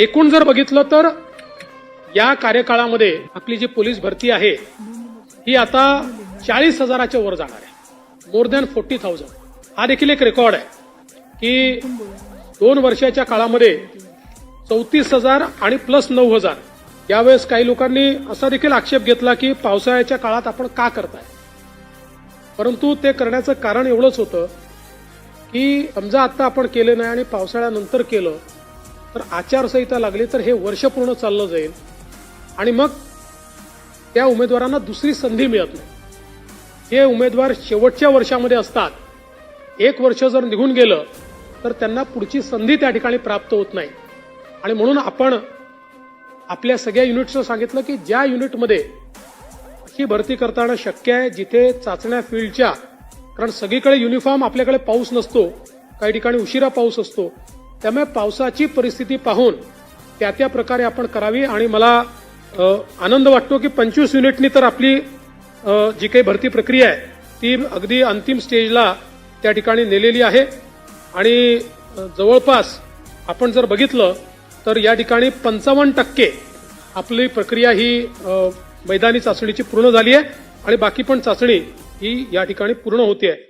एकूण जर बघितलं तर या कार्यकाळामध्ये आपली जी पोलीस भरती आहे ही आता चाळीस हजाराच्या वर जाणार आहे. मोर दॅन फोर्टी थाउजंड हा देखील एक रेकॉर्ड आहे की दोन वर्षाच्या काळामध्ये चौतीस हजार आणि प्लस नऊ हजार. यावेळेस काही लोकांनी असा देखील आक्षेप घेतला की पावसाळ्याच्या काळात आपण का करताय? परंतु ते करण्याचं कारण एवढंच होतं की समजा आता आपण केले नाही आणि पावसाळ्यानंतर केलं तर आचारसंहिता लागली तर हे वर्ष पूर्ण चाललं जाईल. आणि मग त्या उमेदवारांना दुसरी संधी मिळत नाही. हे उमेदवार शेवटच्या वर्षामध्ये असतात. एक वर्ष जर निघून गेलं तर त्यांना पुढची संधी त्या ठिकाणी प्राप्त होत नाही. आणि म्हणून आपण आपल्या सगळ्या युनिट्सनं सांगितलं की ज्या युनिटमध्ये ही भरती करताना शक्य आहे जिथे चाचण्या फील्डच्या कारण सगळीकडे युनिफॉर्म आपल्याकडे पाऊस नसतो काही ठिकाणी उशिरा पाऊस असतो त्यामुळे पावसाची परिस्थिती पाहून त्या त्या प्रकारे आपण करावी आणि मला आनंद वाटतो की पंचवीस युनिटनी तर आपली जी काही भरती प्रक्रिया आहे ती अगदी अंतिम स्टेजला त्या ठिकाणी नेलेली आहे. आणि जवळपास आपण जर बघितलं तर या ठिकाणी पंचावन्न टक्के आपली प्रक्रिया ही मैदानी चाचणीची पूर्ण झाली आहे आणि बाकी पण चाचणी ही या ठिकाणी पूर्ण होते आहे.